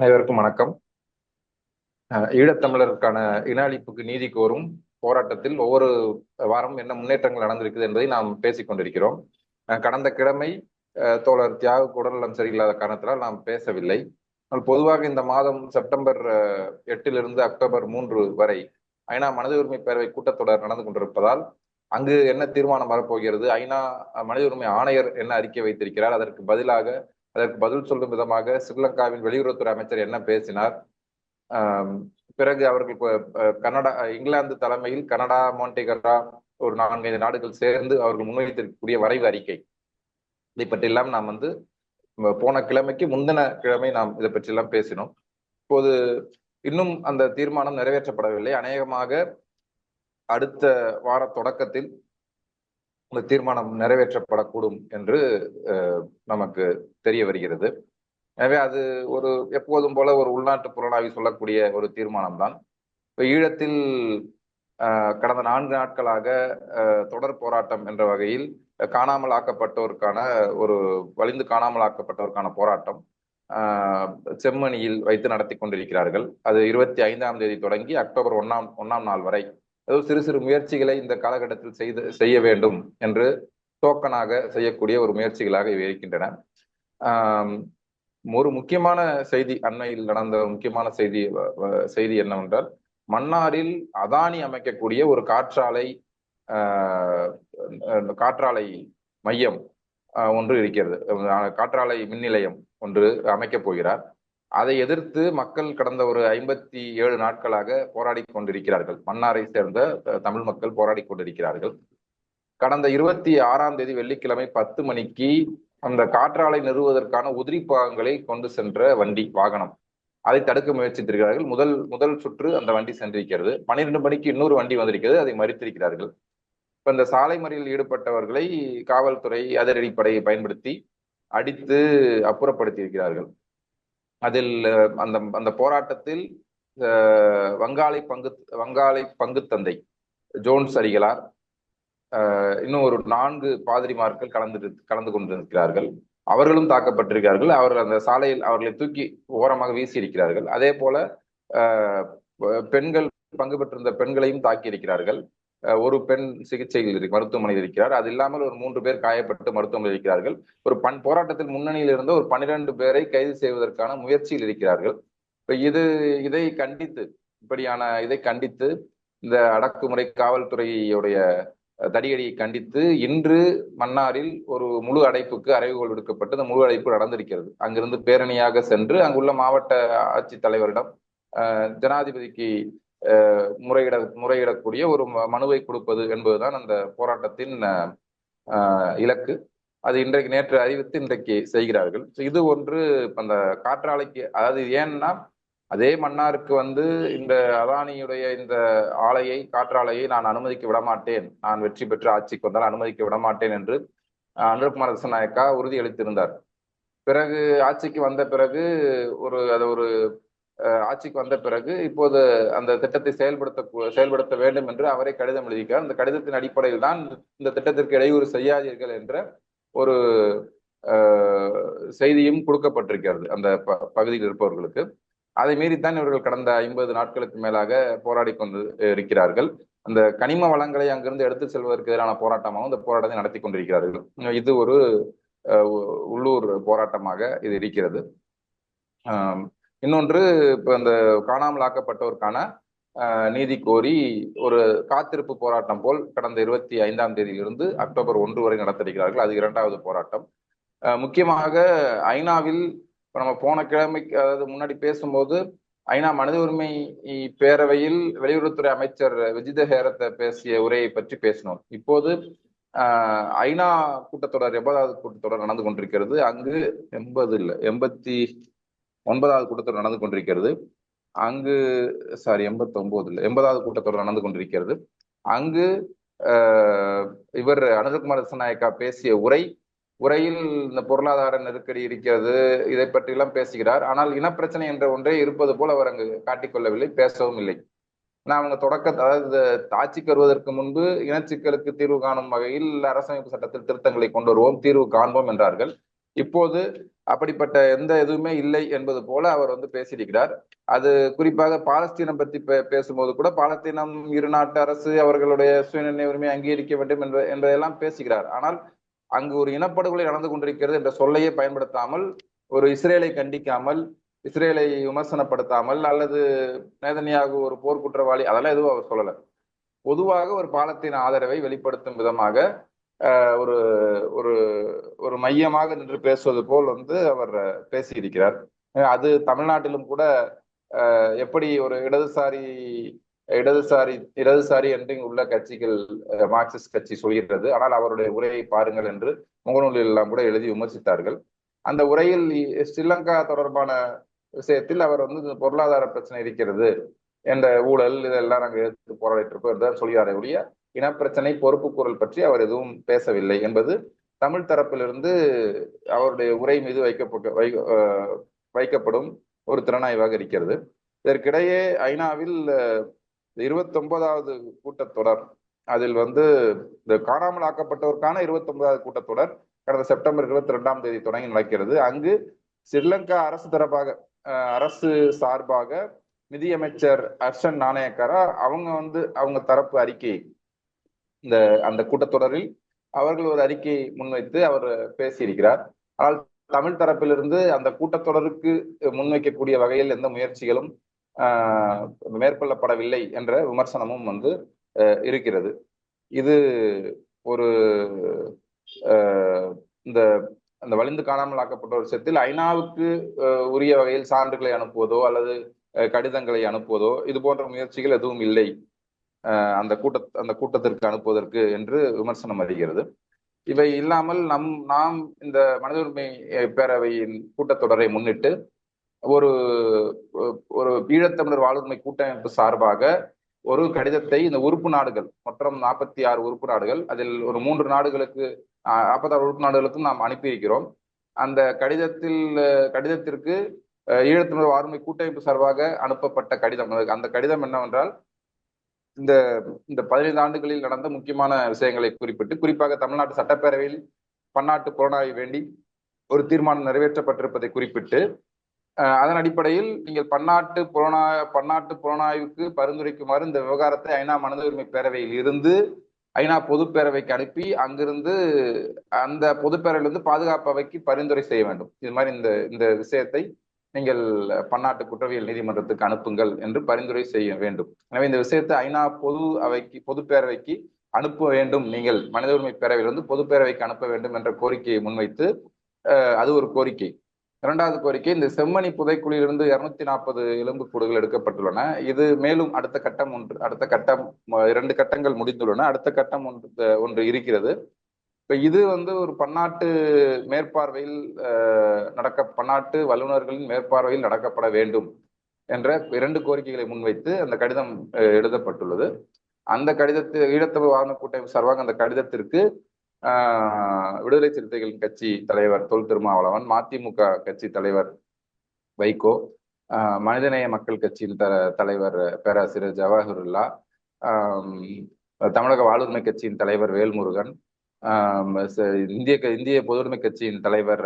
அனைவருக்கும் வணக்கம். ஈழத்தமிழருக்கான இன அழிப்புக்கு நீதி கோரும் போராட்டத்தில் ஒவ்வொரு வாரம் என்ன முன்னேற்றங்கள் நடந்திருக்குது என்பதை நாம் பேசிக்கொண்டிருக்கிறோம் கடந்த கிழமை தோழர் தியாக உடல்நலம் சரியில்லாத காரணத்தினால் நாம் பேசவில்லை. பொதுவாக இந்த மாதம் செப்டம்பர் எட்டிலிருந்து அக்டோபர் மூன்று வரை ஐநா மனித உரிமை பேரவை கூட்டத்தொடர் நடந்து கொண்டிருப்பதால் அங்கு என்ன தீர்மானம் வரப்போகிறது? ஐநா மனித உரிமை ஆணையர் என்ன அறிக்கை வைத்திருக்கிறார்? அதற்கு பதிலாக அதற்கு பதில் சொல்லும் விதமாக ஸ்ரீலங்காவின் வெளியுறவுத்துறை அமைச்சர் என்ன பேசினார்? பிறகு அவர்கள் கனடா இங்கிலாந்து தலைமையில் கனடா மாண்டிகரா ஒரு நான்கைந்து நாடுகள் சேர்ந்து அவர்கள் முன்வைத்திருக்கக்கூடிய வரைவு அறிக்கை. இதை பற்றியெல்லாம் நாம் வந்து போன கிழமைக்கு முந்தின கிழமை நாம் இதை பற்றியெல்லாம் பேசினோம். இப்போது இன்னும் அந்த தீர்மானம் நிறைவேற்றப்படவில்லை. அநேகமாக அடுத்த வார தொடக்கத்தில் இந்த தீர்மானம் நிறைவேற்றப்படக்கூடும் என்று நமக்கு தெரிய வருகிறது. எனவே அது ஒரு எப்போதும் போல ஒரு உள்நாட்டு புலனாய்வு சொல்லக்கூடிய ஒரு தீர்மானம் தான் இப்போ ஈழத்தில் கடந்த நான்கு நாட்களாக தொடர் போராட்டம் என்ற வகையில் காணாமல் ஆக்கப்பட்டோருக்கான ஒரு வலிந்து காணாமல் ஆக்கப்பட்டோருக்கான போராட்டம் செம்மணியில் வைத்து நடத்தி கொண்டிருக்கிறார்கள். அது இருபத்தி ஐந்தாம் தேதி தொடங்கி அக்டோபர் ஒன்னாம் ஒன்னாம் நாள் வரை ஏதோ சிறு சிறு முயற்சிகளை இந்த காலகட்டத்தில் செய்து செய்ய வேண்டும் என்று டோக்கனாக செய்யக்கூடிய ஒரு முயற்சிகளாக இவை இருக்கின்றன. ஒரு முக்கியமான செய்தி அண்மையில் நடந்த முக்கியமான செய்தி செய்தி என்னவென்றால் மன்னாரில் அதானி அமைக்கக்கூடிய ஒரு காற்றாலை காற்றாலை மையம் ஒன்று இருக்கிறது. காற்றாலை மின் நிலையம் ஒன்று அமைக்கப் போகிறார். அதை எதிர்த்து மக்கள் கடந்த ஒரு ஐம்பத்தி ஏழு நாட்களாக போராடி கொண்டிருக்கிறார்கள். மன்னாரை சேர்ந்த தமிழ் மக்கள் போராடி கொண்டிருக்கிறார்கள். கடந்த இருபத்தி ஆறாம் தேதி வெள்ளிக்கிழமை பத்து மணிக்கு அந்த காற்றாலை நிறுவுவதற்கான உதிரி பாகங்களை கொண்டு சென்ற வண்டி வாகனம். அதை தடுக்க முயற்சித்திருக்கிறார்கள். முதல் முதல் சுற்று அந்த வண்டி சென்றிருக்கிறது. பன்னிரெண்டு மணிக்கு இன்னொரு வண்டி வந்திருக்கிறது. அதை மறித்திருக்கிறார்கள். இப்ப இந்த சாலை மறியலில் ஈடுபட்டவர்களை காவல்துறை அதிரடிப்படையை பயன்படுத்தி அடித்து அப்புறப்படுத்தி இருக்கிறார்கள் அதில் அந்த அந்த போராட்டத்தில் வங்காளை பங்கு வங்காளை பங்கு தந்தை ஜோன்ஸ் அடிகளார் இன்னும் ஒரு நான்கு பாதிரிமார்கள் கலந்து கலந்து கொண்டிருக்கிறார்கள். அவர்களும் தாக்கப்பட்டிருக்கிறார்கள். அவர்கள் அந்த சாலையில் அவர்களை தூக்கி ஓரமாக வீசி இருக்கிறார்கள் அதே போல பெண்கள் பங்கு பெற்றிருந்த பெண்களையும் தாக்கி இருக்கிறார்கள் ஒரு பெண் சிகிச்சையில் மருத்துவமனையில் இருக்கிறார். அது இல்லாமல் ஒரு மூன்று பேர் காயப்பட்டு மருத்துவமனையில் இருக்கிறார்கள். ஒரு பண் போராட்டத்தில் முன்னணியில் இருந்த ஒரு பன்னிரண்டு பேரை கைது செய்வதற்கான முயற்சியில் இருக்கிறார்கள். இப்ப இது இதை கண்டித்து இப்படியான இதை கண்டித்து இந்த அடக்குமுறை காவல்துறையுடைய தடியடியை கண்டித்து இன்று மன்னாரில் ஒரு முழு அடைப்புக்கு அறைவுகோல் விடுக்கப்பட்டு இந்த முழு அடைப்பு நடந்திருக்கிறது. அங்கிருந்து பேரணியாக சென்று அங்குள்ள மாவட்ட ஆட்சித்தலைவரிடம் ஜனாதிபதிக்கு முறையிட முறையிடக்கூடிய ஒரு மனுவை கொடுப்பது என்பதுதான் அந்த போராட்டத்தின் இலக்கு. அது இன்றைக்கு நேற்று அறிவித்து இன்றைக்கு செய்கிறார்கள். இது ஒன்று அந்த காற்றாலைக்கு அதாவது ஏன்னா அதே மன்னாருக்கு வந்து இந்த அதானியுடைய இந்த ஆலையை காற்றாலையை நான் அனுமதிக்க விடமாட்டேன். நான் வெற்றி பெற்று ஆட்சிக்கு வந்தால் அனுமதிக்க விடமாட்டேன் என்று அனுர்குமார் தசநாயக்கா உறுதியளித்திருந்தார். பிறகு ஆட்சிக்கு வந்த பிறகு ஒரு அது ஒரு ஆட்சிக்கு வந்த பிறகு இப்போது அந்த திட்டத்தை செயல்படுத்த செயல்படுத்த வேண்டும் என்று அவரை கடிதம் எழுதிக்கிறார் அந்த கடிதத்தின் அடிப்படையில் தான் இந்த திட்டத்திற்கு இடையூறு செய்யாதீர்கள் என்ற ஒரு செய்தியும் கொடுக்கப்பட்டிருக்கிறது அந்த பகுதியில் இருப்பவர்களுக்கு. அதை மீறித்தான் இவர்கள் கடந்த ஐம்பது நாட்களுக்கு மேலாக போராடி கொண்டு இருக்கிறார்கள். அந்த கனிம வளங்களை அங்கிருந்து எடுத்து செல்வதற்கு எதிரான போராட்டமாகவும் இந்த போராட்டத்தை நடத்தி கொண்டிருக்கிறார்கள். இது ஒரு உள்ளூர் போராட்டமாக இது இருக்கிறது. இன்னொன்று இப்போ அந்த காணாமல் ஆக்கப்பட்டோருக்கான நீதி கோரி ஒரு காத்திருப்பு போராட்டம் போல் கடந்த இருபத்தி ஐந்தாம் தேதியிலிருந்து அக்டோபர் ஒன்று வரை நடத்திருக்கிறார்கள். அது இரண்டாவது போராட்டம். முக்கியமாக ஐநாவில் இப்போ நம்ம போன கிழமைக்கு அதாவது முன்னாடி பேசும்போது ஐநா மனித உரிமை பேரவையில் வெளியுறவுத்துறை அமைச்சர் விஜித ஹேரத்தை பேசிய உரையை பற்றி பேசினோம். இப்போது ஐநா கூட்டத்தொடர் எண்பதாவது கூட்டத்தொடர் நடந்து கொண்டிருக்கிறது. அங்கு எண்பது இல்லை எண்பத்தி ஒன்பதாவது கூட்டத்தொடர் நடந்து கொண்டிருக்கிறது. அங்கு சாரி எண்பத்தி ஒன்பதுல எண்பதாவது கூட்டத்தொடர் நடந்து கொண்டிருக்கிறது. அங்கு இவர் அனுரகுமார் தசநாயக்கா பேசிய உரை உரையில் இந்த பொருளாதார நெருக்கடி இருக்கிறது இதை பற்றியெல்லாம் பேசுகிறார். ஆனால் இனப்பிரச்சனை என்ற ஒன்றே இருப்பது போல் அவர் அங்கு காட்டிக்கொள்ளவில்லை பேசவும் இல்லை. நான் அவங்க தொடக்க அதாவது ஆட்சிக்கு வருவதற்கு முன்பு இனச்சிக்கலுக்கு தீர்வு காணும் வகையில் அரசமைப்பு சட்டத்தில் திருத்தங்களை கொண்டு வருவோம் தீர்வு காண்போம் என்றார்கள். இப்போது அப்படிப்பட்ட எந்த எதுவுமே இல்லை என்பது போல அவர் வந்து பேசியிருக்கிறார். அது குறிப்பாக பாலஸ்தீனம் பற்றி பேசும்போது கூட பாலஸ்தீனம் இரு நாட்டு அரசு அவர்களுடைய சுயநிர்ணய உரிமையை அங்கீகரிக்க வேண்டும் என்ற என்பதையெல்லாம் பேசுகிறார். ஆனால் அங்கு ஒரு இனப்படுகொலை நடந்து கொண்டிருக்கிறது என்ற சொல்லையே பயன்படுத்தாமல் ஒரு இஸ்ரேலை கண்டிக்காமல் இஸ்ரேலை விமர்சனப்படுத்தாமல் அல்லது நேதனியாக ஒரு போர்க்குற்றவாளி அதெல்லாம் எதுவும் அவர் சொல்லலை. பொதுவாக ஒரு பாலத்தின் ஆதரவை வெளிப்படுத்தும் விதமாக ஒரு ஒரு ஒரு மையமாக நின்று பேசுவது போல் வந்து அவர் பேசியிருக்கிறார். அது தமிழ்நாட்டிலும் கூட எப்படி ஒரு இடதுசாரி இடதுசாரி இடதுசாரி என்று உள்ள கட்சிகள் மார்க்சிஸ்ட் கட்சி சொல்கிறது. ஆனால் அவருடைய உரையை பாருங்கள் என்று முகநூலில் எல்லாம் கூட எழுதி விமர்சித்தார்கள். அந்த உரையில் ஸ்ரீலங்கா தொடர்பான விஷயத்தில் அவர் வந்து பொருளாதார பிரச்சனை இருக்கிறது என்ற ஊழல் இதெல்லாம் நாங்கள் எதிர்த்து போராடிட்டு இருக்கோம் என்று சொல்கிறாரே ஒழிய இனப்பிரச்சனை பொறுப்பு குரல் பற்றி அவர் எதுவும் பேசவில்லை என்பது தமிழ் தரப்பிலிருந்து அவருடைய உரை மீது வைக்கப்பட்ட வைக்கப்படும் ஒரு திறனாய்வாக இருக்கிறது. இதற்கிடையே ஐநாவில் இருபத்தொன்பதாவது கூட்டத்தொடர் அதில் வந்து இந்த காணாமல் ஆக்கப்பட்டோருக்கான இருபத்தொன்பதாவது கூட்டத்தொடர் கடந்த செப்டம்பர் இருபத்தி ரெண்டாம் தேதி தொடங்கி நடக்கிறது. அங்கு ஸ்ரீலங்கா அரசு தரப்பாக அரசு சார்பாக நிதியமைச்சர் அர்ஷன் நாணயக்காரா அவங்க வந்து அவங்க தரப்பு அறிக்கை இந்த அந்த கூட்டத்தொடரில் அவர்கள் ஒரு அறிக்கையை முன்வைத்து அவர் பேசியிருக்கிறார். ஆனால் தமிழ் தரப்பிலிருந்து அந்த கூட்டத்தொடருக்கு முன்வைக்கக்கூடிய வகையில் எந்த முயற்சிகளும் மேற்கொள்ளப்படவில்லை என்ற விமர்சனமும் வந்து இருக்கிறது. இது ஒரு இந்த அந்த வலிந்து காணாமல் ஆக்கப்பட்ட ஒரு விஷயத்தில் ஐநாவுக்கு உரிய வகையில் சான்றுகளை அனுப்புவதோ அல்லது கடிதங்களை அனுப்புவதோ இது போன்ற முயற்சிகள் எதுவும் இல்லை. அந்த கூட்ட அந்த கூட்டத்திற்கு அனுப்புவதற்கு என்று விமர்சனம் வருகிறது இவை இல்லாமல் நம் நாம் இந்த மனித உரிமை பேரவையின் கூட்டத்தொடரை முன்னிட்டு ஒரு ஒரு ஈழத்தமிழர் வாழ்வுரிமை கூட்டமைப்பு சார்பாக ஒரு கடிதத்தை இந்த உறுப்பு நாடுகள் மொத்தம் நாற்பத்தி ஆறு உறுப்பு நாடுகள் அதில் ஒரு மூன்று நாடுகளுக்கு நாற்பத்தாறு உறுப்பு நாடுகளுக்கும் நாம் அனுப்பியிருக்கிறோம் அந்த கடிதத்தில் கடிதத்திற்கு ஈழத்தமிழர் வாழ்மை கூட்டமைப்பு சார்பாக அனுப்பப்பட்ட கடிதம் அந்த கடிதம் என்னவென்றால் இந்த இந்த பதினைந்து ஆண்டுகளில் நடந்த முக்கியமான விஷயங்களை குறிப்பிட்டு குறிப்பாக தமிழ்நாட்டு சட்டப்பேரவையில் பன்னாட்டு புலனாய்வு வேண்டி ஒரு தீர்மானம் நிறைவேற்றப்பட்டிருப்பதை குறிப்பிட்டு அதன் அடிப்படையில் நீங்கள் பன்னாட்டு புலனா பன்னாட்டு புலனாய்வுக்கு பரிந்துரைக்குமாறு இந்த விவகாரத்தை ஐநா மனித உரிமை பேரவையில் இருந்து ஐநா பொதுப்பேரவைக்கு அனுப்பி அங்கிருந்து அந்த பொதுப்பேரவையிலிருந்து பாதுகாப்பு அவைக்கு பரிந்துரை செய்ய வேண்டும். இது மாதிரி இந்த இந்த விஷயத்தை நீங்கள் பன்னாட்டு குற்றவியல் நீதிமன்றத்துக்கு அனுப்புங்கள் என்று பரிந்துரை செய்ய வேண்டும். எனவே இந்த விஷயத்தை ஐநா பொது அவைக்கு பொதுப்பேரவைக்கு அனுப்ப வேண்டும் நீங்கள். மனித உரிமை பேரவையிலிருந்து பொதுப்பேரவைக்கு அனுப்ப வேண்டும் என்ற கோரிக்கையை முன்வைத்து அது ஒரு கோரிக்கை. இரண்டாவது கோரிக்கை இந்த செம்மணி புதைக்குழியிலிருந்து இருநூத்தி நாற்பது எலும்பு கூடுகள் எடுக்கப்பட்டுள்ளன. இது மேலும் அடுத்த கட்டம் ஒன்று அடுத்த கட்டம் இரண்டு கட்டங்கள் முடிந்துள்ளன. அடுத்த கட்டம் ஒன்று ஒன்று இருக்கிறது. இப்ப இது வந்து ஒரு பன்னாட்டு மேற்பார்வையில் நடக்க பன்னாட்டு வல்லுநர்களின் மேற்பார்வையில் நடக்கப்பட வேண்டும் என்ற இரண்டு கோரிக்கைகளை முன்வைத்து அந்த கடிதம் எழுதப்பட்டுள்ளது. அந்த கடிதத்தில் ஈழத்தமிழ் வாகன கூட்டமைப்பு சார்பாக அந்த கடிதத்திற்கு விடுதலை சிறுத்தைகளின் கட்சி தலைவர் தொல் திருமாவளவன் மதிமுக கட்சி தலைவர் வைகோ மனிதநேய மக்கள் கட்சியின் த தலைவர் பேராசிரியர் ஜவாஹருல்லா தமிழக வாழ்வுரிமை கட்சியின் தலைவர் வேல்முருகன் இந்திய இந்திய பொதுவுரிமை கட்சியின் தலைவர்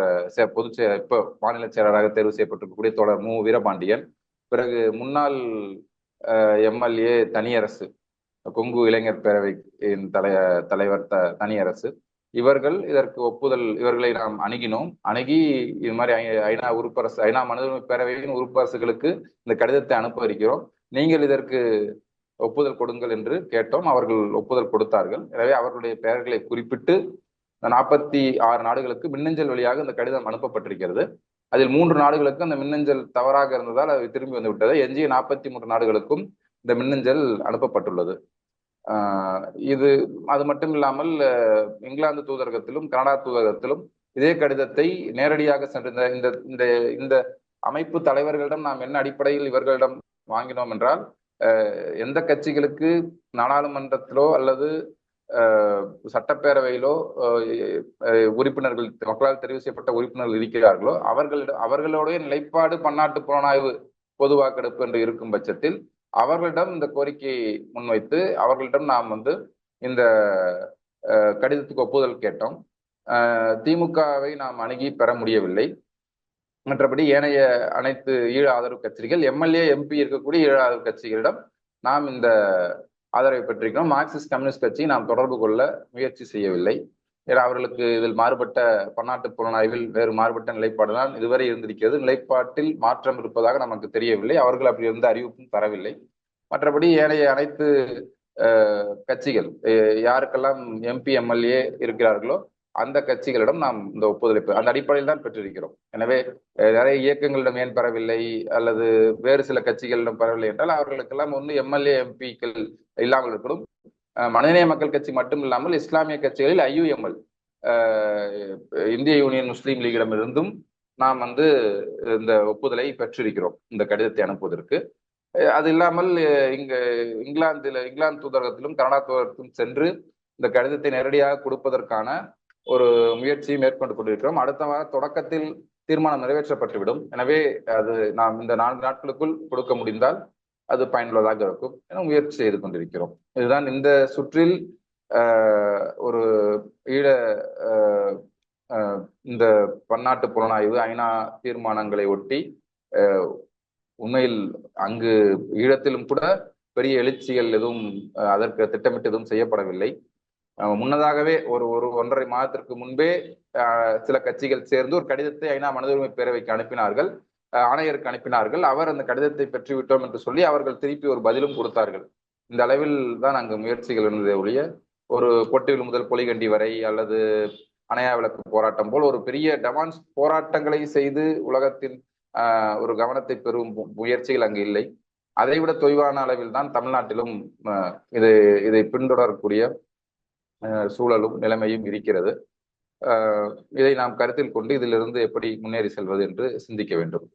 பொது இப்போ மாநில செயலராக தேர்வு செய்யப்பட்டிருக்கக்கூடிய தோழர் மு. வீரபாண்டியன் பிறகு முன்னாள் எம்எல்ஏ தனியரசு கொங்கு இளைஞர் பேரவையின் தலை தலைவர் த தனியரசு. இவர்கள் இதற்கு ஒப்புதல் இவர்களை நாம் அணுகினோம். அணுகி இது மாதிரி ஐநா உறுப்பரசு ஐநா மனித பேரவையின் உறுப்பரசுகளுக்கு இந்த கடிதத்தை அனுப்ப இருக்கிறோம். நீங்கள் இதற்கு ஒப்புதல் கொடுங்கள் என்று கேட்டோம். அவர்கள் ஒப்புதல் கொடுத்தார்கள். எனவே அவர்களுடைய பெயர்களை குறிப்பிட்டு நாற்பத்தி ஆறு நாடுகளுக்கு மின்னஞ்சல் வழியாக இந்த கடிதம் அனுப்பப்பட்டிருக்கிறது. அதில் மூன்று நாடுகளுக்கு அந்த மின்னஞ்சல் தவறாக இருந்ததால் அது திரும்பி வந்து விட்டது. எஞ்சிய நாற்பத்தி மூன்று நாடுகளுக்கும் இந்த மின்னஞ்சல் அனுப்பப்பட்டுள்ளது. இது அது மட்டும் இல்லாமல் இங்கிலாந்து தூதரகத்திலும் கனடா தூதரகத்திலும் இதே கடிதத்தை நேரடியாக சென்ற இந்த இந்த இந்த அமைப்பு தலைவர்களிடம் நாம் என்ன அடிப்படையில் இவர்களிடம் வாங்கினோம் என்றால் எந்த கட்சிகளுக்கு நாடாளுமன்றத்திலோ அல்லது சட்டப்பேரவையிலோ உறுப்பினர்கள் மக்களால் தெரிவு செய்யப்பட்ட உறுப்பினர்கள் இருக்கிறார்களோ அவர்களிடம் அவர்களுடைய நிலைப்பாடு பன்னாட்டு புலனாய்வு பொது வாக்கெடுப்பு என்று இருக்கும் பட்சத்தில் அவர்களிடம் இந்த கோரிக்கையை முன்வைத்து அவர்களிடம் நாம் வந்து இந்த கடிதத்துக்கு ஒப்புதல் கேட்டோம். திமுகவை நாம் அணுகி பெற முடியவில்லை. மற்றபடி ஏனைய அனைத்து ஈழ ஆதரவு கட்சிகள் எம்எல்ஏ எம்பி இருக்கக்கூடிய ஈழ ஆதரவு கட்சிகளிடம் நாம் இந்த ஆதரவை பெற்றிருக்கிறோம். மார்க்சிஸ்ட் கம்யூனிஸ்ட் கட்சி நாம் தொடர்பு கொள்ள முயற்சி செய்யவில்லை. ஏன்னா அவர்களுக்கு இதில் மாறுபட்ட பன்னாட்டு புலனாய்வில் வேறு மாறுபட்ட நிலைப்பாடுதான் இதுவரை இருந்திருக்கிறது. நிலைப்பாட்டில் மாற்றம் இருப்பதாக நமக்கு தெரியவில்லை. அவர்கள் அப்படி இருந்த அறிவிப்பும் தரவில்லை. மற்றபடி ஏனைய அனைத்து கட்சிகள் யாருக்கெல்லாம் எம்பி எம்எல்ஏ இருக்கிறார்களோ அந்த கட்சிகளிடம் நாம் இந்த ஒப்புதலை அந்த அடிப்படையில் தான் பெற்றிருக்கிறோம். எனவே நிறைய இயக்கங்களிடம் ஏன் பெறவில்லை அல்லது வேறு சில கட்சிகளிடம் பெறவில்லை என்றால் அவர்களுக்கெல்லாம் ஒன்று எம்எல்ஏ எம்பிக்கள் இல்லாமல் இருக்கணும். மனிதநேய மக்கள் கட்சி மட்டும் இல்லாமல் இஸ்லாமிய கட்சிகளில் ஐயுஎம்எல் இந்திய யூனியன் முஸ்லீம் லீகிடமிருந்தும் நாம் வந்து இந்த ஒப்புதலை பெற்றிருக்கிறோம். இந்த கடிதத்தை அனுப்புவதற்கு. அது இல்லாமல் இங்க இங்கிலாந்தில் இங்கிலாந்து தூதரகத்திலும் கனடா தூதரகத்திலும் சென்று இந்த கடிதத்தை நேரடியாக கொடுப்பதற்கான ஒரு முயற்சியை மேற்கொண்டு கொண்டிருக்கிறோம். அடுத்த வார தொடக்கத்தில் தீர்மானம் நிறைவேற்றப்பட்டுவிடும். எனவே அது நாம் இந்த நான்கு நாட்களுக்குள் கொடுக்க முடிந்தால் அது பயனுள்ளதாக இருக்கும் என முயற்சி செய்து கொண்டிருக்கிறோம். இதுதான் இந்த சுற்றில் ஒரு ஈழ இந்த பன்னாட்டு புலனாய்வு ஐநா தீர்மானங்களை ஒட்டி உண்மையில் அங்கு ஈழத்திலும் கூட பெரிய எழுச்சிகள் எதுவும் அதற்கு திட்டமிட்டு எதுவும் செய்யப்படவில்லை. முன்னதாகவே ஒரு ஒரு ஒன்றரை மாதத்திற்கு முன்பே சில கட்சிகள் சேர்ந்து ஒரு கடிதத்தை ஐநா மனித உரிமை பேரவைக்கு அனுப்பினார்கள். ஆணையருக்கு அனுப்பினார்கள். அவர் அந்த கடிதத்தை பெற்றுவிட்டோம் என்று சொல்லி அவர்கள் திருப்பி ஒரு பதிலும் கொடுத்தார்கள். இந்த அளவில் தான் அங்கு முயற்சிகள் இருந்ததே ஒழிய ஒரு பொட்டியில் முதல் பொலிகண்டி வரை அல்லது அணையா விளக்கு போராட்டம் போல் ஒரு பெரிய டெமான்ஸ் போராட்டங்களை செய்து உலகத்தின் ஒரு கவனத்தை பெறும் முயற்சிகள் அங்கு இல்லை. அதைவிட தொய்வான அளவில் தான் தமிழ்நாட்டிலும் இது இதை பின்தொடரக்கூடிய சூழலும் நிலைமையும் இருக்கிறது. இதை நாம் கருத்தில் கொண்டு இதிலிருந்து எப்படி முன்னேறி செல்வது என்று சிந்திக்க வேண்டும்.